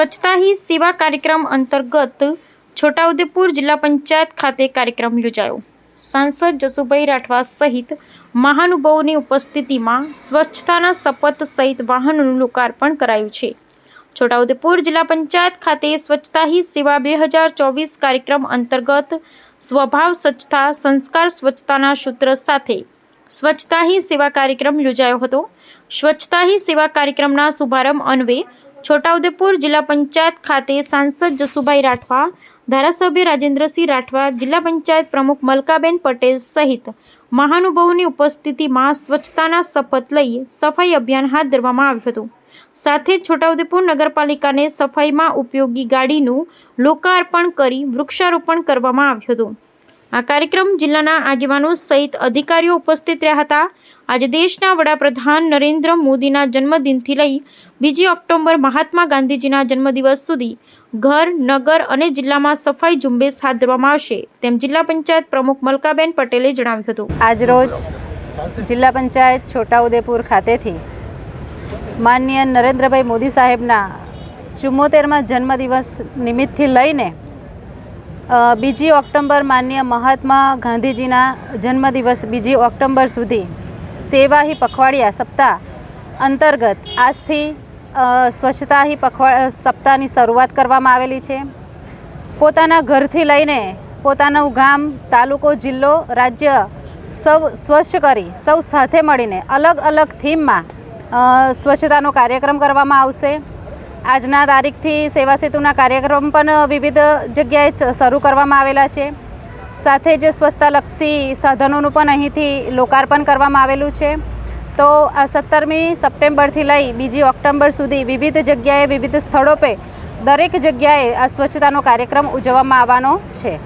સ્વચ્છતા હી સેવા કાર્યક્રમ અંતર્ગત છોટાઉદેપુર જિલ્લા પંચાયત ખાતે કાર્યક્રમ યોજાયો. સાંસદ જસુભાઈ રાઠવા સહિત મહાનુભાવોની ઉપસ્થિતિમાં સ્વચ્છતાના શપથ સહિત વાહનોનું લોકાર્પણ કરાયું છે. છોટાઉદેપુર જિલ્લા પંચાયત ખાતે સ્વચ્છતા હી સેવા બે હજાર ચોવીસ કાર્યક્રમ અંતર્ગત સ્વભાવ સ્વચ્છતા, સંસ્કાર સ્વચ્છતાના સૂત્ર સાથે સ્વચ્છતા હી સેવા કાર્યક્રમ યોજાયો હતો. સ્વચ્છતા હી સેવા કાર્યક્રમના શુભારંભ અન્વયે છોટાઉદેપુર જિલ્લા પંચાયત ખાતે સાંસદ જસુભાઈ રાઠવા, ધારાસભ્ય રાજેન્દ્રસિંહ રાઠવા, જિલ્લા પંચાયત પ્રમુખ મલકાબેન પટેલ સહિત મહાનુભાવોની ઉપસ્થિતિમાં સ્વચ્છતાના શપથ લઈ સફાઈ અભિયાન હાથ ધરવામાં આવ્યું હતું. સાથે છોટાઉદેપુર નગરપાલિકાને સફાઈમાં ઉપયોગી ગાડીનું લોકાર્પણ કરી વૃક્ષારોપણ કરવામાં આવ્યું હતું. આ કાર્યક્રમ જિલ્લાના આગેવાનો સહિત અધિકારીઓ ઉપસ્થિત રહ્યા હતા. આજે દેશના વડાપ્રધાન નરેન્દ્ર મોદીના જન્મદિનથી લઈ બીજી ઓક્ટોબર મહાત્મા ગાંધીજીના જન્મદિવસ સુધી ઘર, નગર અને જિલ્લામાં સફાઈ ઝુંબેશ હાથ ધરવામાં આવશે, તેમ જિલ્લા પંચાયત પ્રમુખ મલકાબેન પટેલે જણાવ્યું હતું. આજરોજ જિલ્લા પંચાયત છોટાઉદેપુર ખાતેથી માનનીય નરેન્દ્રભાઈ મોદી સાહેબના ચુમ્મોતેરમાં જન્મદિવસ નિમિત્તથી લઈને બીજી ઓક્ટોબર માન્ય મહાત્મા ગાંધીજીના જન્મદિવસ બીજી ઓક્ટોબર સુધી સેવા હિ પખવાડિયા સપ્તાહ અંતર્ગત આજથી સ્વચ્છતા હી પખવા સપ્તાહની શરૂઆત કરવામાં આવેલી છે. પોતાના ઘરથી લઈને પોતાનું ગામ, તાલુકો, જિલ્લો, રાજ્ય સૌ સ્વચ્છ કરી, સૌ સાથે મળીને અલગ અલગ થીમમાં સ્વચ્છતાનો કાર્યક્રમ કરવામાં આવશે. આજના તારીખથી સેવા સેતુના કાર્યક્રમ પણ વિવિધ જગ્યાએ શરૂ કરવામાં આવેલા છે. સાથે જ સ્વચ્છતાલક્ષી સાધનોનું પણ અહીંથી લોકાર્પણ કરવામાં આવેલું છે. તો આ સત્તરમી સપ્ટેમ્બરથી લઈ બીજી ઓક્ટોબર સુધી વિવિધ જગ્યાએ વિવિધ સ્થળો પર દરેક જગ્યાએ આ સ્વચ્છતાનો કાર્યક્રમ ઉજવવામાં આવવાનો છે.